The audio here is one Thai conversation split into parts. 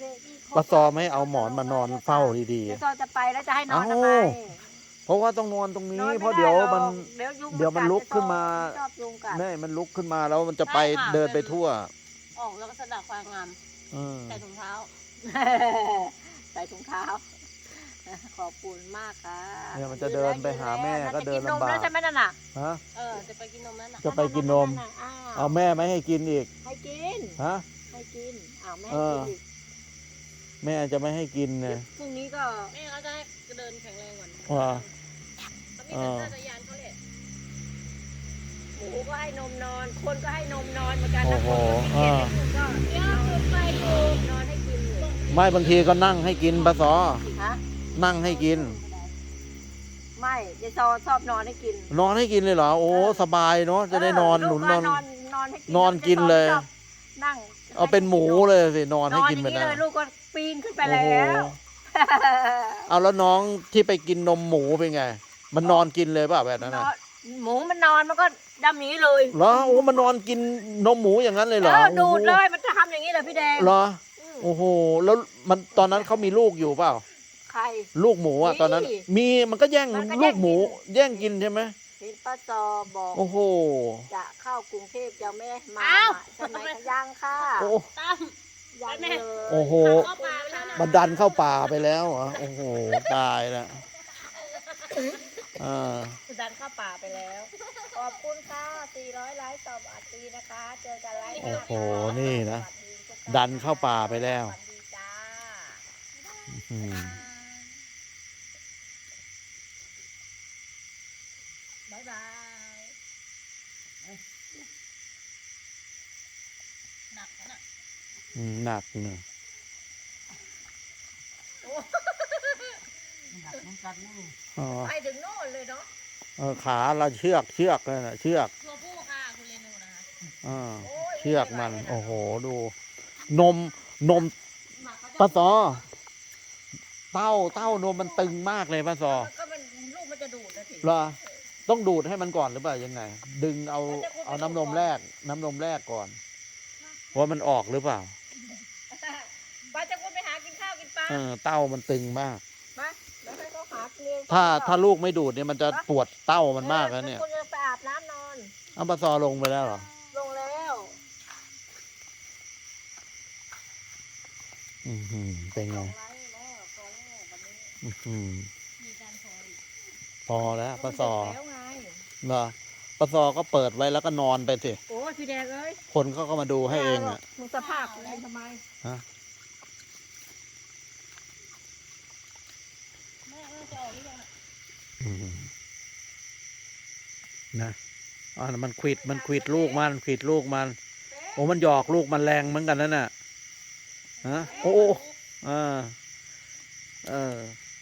เด็กอีกคนปะซอไม่เอาหมอนมานอนเฝ้าดีเดี๋ยวซอจะไปแล้วจะให้นอนทำเอ้าไมๆเพราะว่าต้องนอนตรงนี้ นอนเพไม่ราะเดี๋ยวไหรมันอกเดี๋ยวยุงเดี๋ยวมันกัลุกขึ้นมา ชอบยุงกัด แม่มันลุกขึ้นมาแล้วมันจะไปใช่ค่ะ เดินไปเป็นทั่ว ออกแล้วก็สะดักความงามอืมใส่ถุงเท้า ใส่ถุงเท้า ขอบคุณมากค่ะเนี่ยมันจะเดินไปหาแม่ก็เดินลำบาก จะกินนมแล้วใช่ไหมนั่นน่ะฮะ เออจะไปกินนมนั่นน่ะจะไปกินนมอ้าเอาวแม่ไม่ให้กินอีกให้กิน ฮะ ให้กินอ้าวแม่เอให้อกินอีก แม่จะไม่ให้กินเนี่ยพรุ่งนี้ก็แม่เขาจะให้เดินแข็งแรงก่อนว่า เขามีสัญชาตญาณเขาแหละหมูก็ให้นมนอน คนก็ให้นมนอนเหมือนกันโอ้นะโหคนก็ไม่อ่าเก็บให้ลูกก็เดี๋ยวไปดูนอนให้กินเลยไม่บางทีก็นั่งให้กินปะซอฮะนั่งให้กิน ไม่ยายซอชอบนอนให้กินนอนให้กินเลยเหรอ โอ้สบายเนาะจะได้นอนเลูหนุกนก็นอนนอนนอนให้กินนอนกินเลย ชอบนั่งเอาเป็นหมูเลยสินอนนให้อนอกินย่างไปนี้นะเลยลูกก็ ปีนขึ้นไปโอ้แล้โหวเอาแล้วน้องที่ไปกินนมหมูเป็นไง มันนอนกินเลยเปล่ะแบบนั้นนนะอนหมูมันนอนมันก็ดำอย่างนี้เลยเหรอโอ้มันนอนกินนมหมูอย่างนั้นเลยเหรอเออดูดโอ้โหเลยมันจะทำอย่างนี้เลยพี่แดงเหรออืมโอ้โหแล้วมันตอนนั้นเขามีลูกอยู่เปล่าใครลูกหมูอะมีตอนนั้น มีมันก็แย่งมันก็แย่ลูงกหมูกินแย่งกินใช่ไหมเห็นป้าจอบอกโอ้โหจะเข้ากรุงเทพยังไม่ได้มาอ้าวใช่ไหมคะยังค่ะโอ้ตั้ม ยังแม่เลยโอ้โห เข้าป่าไปแล้วนะมันดันเข้าป่าไปแล้วเหรอโอ้โห ตายละอ่า ดันเข้าป่าไปแล้ว ขอบคุณค่ะ 400 ไลค์ต่อบัตรดีนะคะ เจอกันไลค์หน้าโอ้โหค่ะนี่นะสวัสดีทุกท่ดันเข้าป่าไปแล้วสวัสดีจ้าอืมบ๊ายบายหนักนะ อืมหนักเนอะอ๋อไปถึงโน่นเลยเนาะเออขาเราเชือกเชือกนั่นน่ะเชือกตัวผู้ค่ะคุณเรนูนะคะอ่าโอ้ยเชือกมัน โอ้โหดู นมนมหมักเขาจะป้าซอเต้าเต้านมมันตึงมากเลยป้าซอก็มันลูกมันจะดูดนะสิเหรอต้องดูดให้มันก่อนหรือเปล่ายังไง ดึงเอามันจะคุณไปเอาน้ำนดูมดก่อนแรก น้ำนมแรกก่อนว่ามันออกหรือเปล่าป้าจะคุณไป หากินข้าวกินปลาเออเต้ามันตึงมาก ไปแล้วให้เขาหากินเองถ้าก่อนถ้าลูกไม่ดูดเนี่ยมันจะปวดเต้ามันมากแล้วเนี่ยคุณจะไปอาบน้ำนอนเอาป้าซอลงไปแล้วเหรอ ลงแล้ว อือหือเป็นไงไว้แล้วพอแล้ววันนี้อื้อหือมีการขออีกพอแล้วป้าซอแล้วไงเหรอป้าซอก็เปิดไว้แล้วก็นอนไปสิ โอ้ยพี่แดงเอ้ยคนเขาก็มาดูให้เองอะ มึงสภาพอะไรทำไมแม่เออจะออกหรือยังอะ อืม นะอ่ามันควิดมันควิดลูกมันควิดลูกมัน โอ้มันหยอกลูกมันแรงเหมือนกันนั่นน่ะฮะโอ้อ้อ่าเออ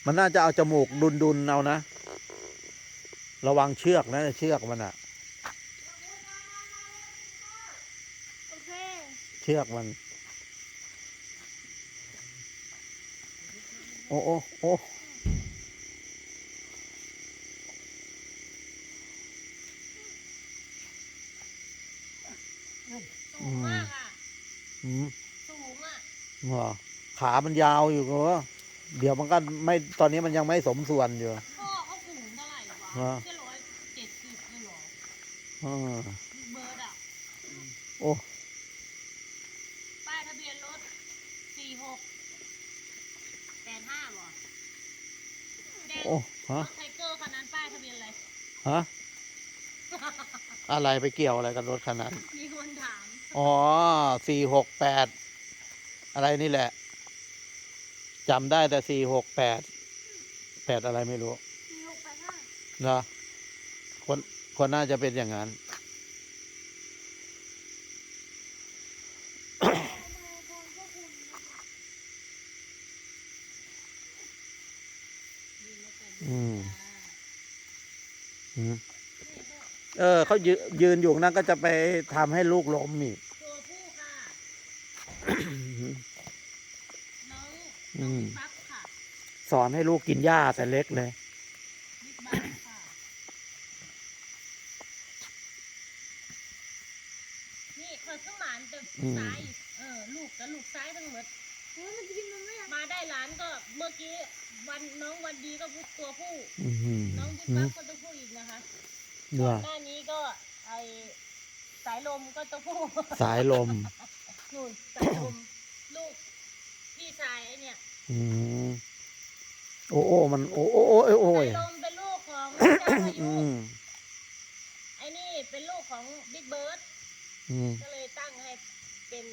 มันน่าจะเอาจมูกดุนดุนเอานะ ระวังเชือกนะเชือกมันอะเคเชือกมัน โอ้โอ้โอ้ สูงมากอะอืมสูงอะเหรอขามันยาวอยู่ก็เดี๋ยวมันก็ไม่ตอนนี้มันยังไม่สมส่วนอยู่พ่อเขาสูงเท่าไหร่วะฮะแค่ร้อยเจ็ดสิบเลยเหรออ่าบิ๊กเบิร์ดอะโอ้ป้ายทะเบียนรถสี่หกแปดห้าบ่แดงโอ้รฮะถไทเกอร์คันนั้นป้ายทะเบียนอะไรฮะอะไรไปเกี่ยวอะไรกับรถคันนั้นมีคนถาม อ๋อสี่หกแปดอะไรนี่แหละจำได้แต่สี่หกแปดแปดอะไรไม่รู้สี่หกแปดห้าเหรอคนคนน่าจะเป็นอย่างนั้นอืมอืมเออเขายืยืนอยู่นั่นก็จะไปทำให้ลูกล้มอีก ตัวผู้ค่ะ น้อง อืมปั๊บค่ะสอนให้ลูกกินหญ้าแต่เล็กเลยบิ๊กบัสค่ะนี่เปิดเครื่องหมานจะอืมซ้ายเออลูกกับลูกซ้ายทั้งหมดเฮ้ยมันจะกินนมไหมอะมาได้หลานก็เมื่อกี้วันน้องวันดีก็ตัวผู้อื้อหือน้องบิ๊กบัฟก็ตัวผู้อีกนะคะเหรก่ออนหน้านี้ก็ไอสายลมก็ตัวผู้สายลมนู่นสายลมลูก พี่ชายไอเนี่ยอืมโอ้โอ้มัน โอ้โอ้โอ้โอ้โอ้สายยลมเป็นลูกของเจ้าพายุอืมไอนี่เป็นลูกของบิ๊กเบิร์ดอืมก็เลยตั้งให้เป็น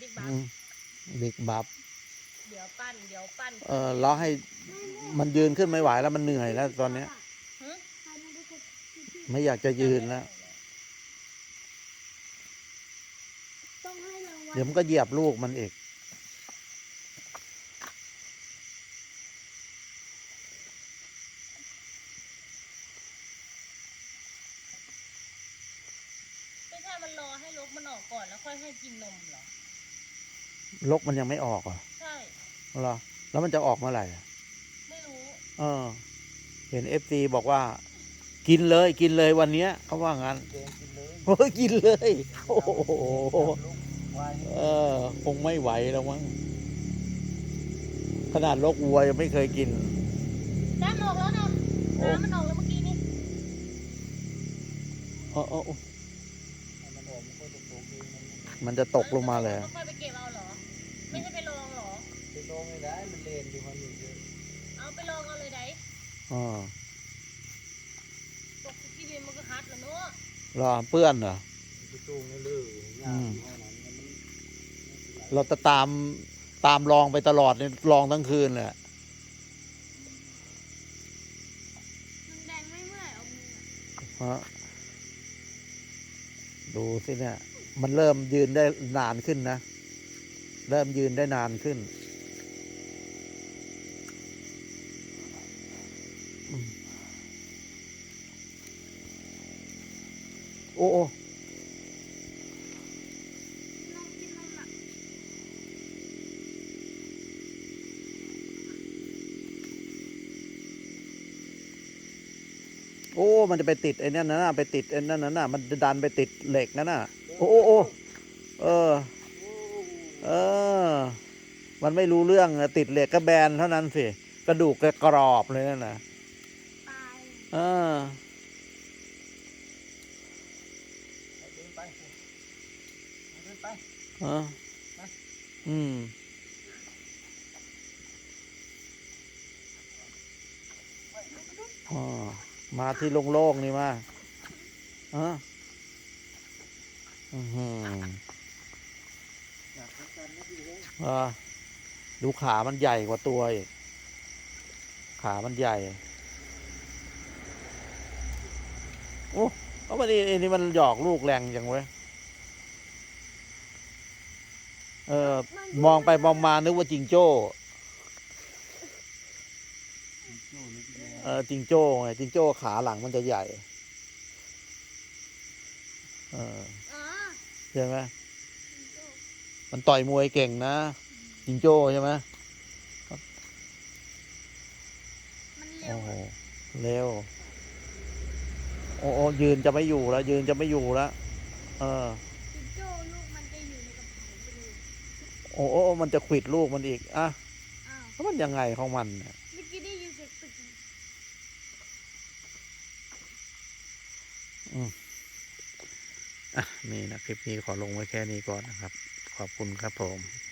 บิ๊กบัฟอืมบิ๊กบับเดี๋ยวปั้นเดี๋ยวปั้นเออเราให้มันยืนขึ้นไม่ไหวแล้วมันเหนื่อยแล้วตอนเนี้ย หึใครมันไปกดที่ไม่อยากจะยืนแล้ว ต้องให้รางวัลเดี๋ยวมันก็เหยียบลูกมันอีก ไม่ใช่มันรอให้ลกมันออกก่อนแล้วค่อยให้กินนมเหรอ ลกมันยังไม่ออกเหรอใช่เหรอแล้วมันจะออกเมื่อไหร่อะไม่รู้เออ เห็นเอฟซีบอกว่า กินเลยกินเลยวันเนี้ยเขาว่างั้นแดงกินเลยโอ้ยกินเลย โอ้โหลูกควายเออ คงไม่ไหวแล้วมั้งขนาดลกวัวยังไม่เคยกิน ด้านออกแล้วนะโอ้น้ำมันออกแล้วเมื่อกี้นี้เออเออเออ ให้มันออกมันก็จะตกเอง มันมันจะตกลงมาเลย ค่อยไปเก็บเอาเหรอ ไม่ใช่ไปลองเหรอ ไปลงไม่ได้ มันเลนอยู่มันอยู่เยอะเอาไปลองเอาเลยไดอ๋อตกที่ดินมันก็ฮัดแล้วเนาะรอเปื้อนเหรอ ไปจูงนั่นเลยยาอืมเท่านั้นมันเราจะตามตามลองไปตลอดเนี่ยลองทั้งคืนเลยอะมันแดงไม่เมื่อยเอามือฮะดูสิเนี่ย มันเริ่มยืนได้นานขึ้นนะ เริ่มยืนได้นานขึ้นอโอ้โอโอ้ มันจะไปติดไอ้นั่นน่ะ ไปติดไอ้นั่นน่ะ มันจะดันไปติดเหล็กนั่นน่ะ โอ้โอ้โอ้เออ เออ มันไม่รู้เรื่องอะติดเหล็กก็แบนเท่านั้นสิ กระดูกก็กรอบเลยนั่นน่ะตายเออเดินไปเดินไปเอออืมอ๋อมาที่โล่งๆนี่มาเอออือหืออยากทำกันไม่ ดีเลยอ่าดูขามันใหญ่กว่าตัวอีก ขามันใหญ่ โอ้เอามาดิไอ้นี่มันหยอกลูกแรงจังเว้ย เออ มองไปมองมานึกว่าจิงโจ้จูงนี่ดีเลยเออจิงโจ้ไงจิงโจ้ขาหลังมันจะใหญ่ เอออ๋อ ใช่ไหมมันต่อยมวยเก่งนะจิงโจ้ใช่ไหมมันเร็โอ้วโหอะเร็ว โอ้โอ้ยืนจะไม่อยู่แล้ว ยืนจะไม่อยู่แล้ว เออจิงโจ้ลูกมันจะอยู่ในกระเป๋าไปเลยโอ้โอ้โอ้มันจะขวิดลูกมันอีก อะอ้าวแล้วมันยังไงของมันเนี่ยเมื่ นี่นะคลิปนี้ขอลงไว้แค่นี้ก่อนนะครับ ขอบคุณครับผม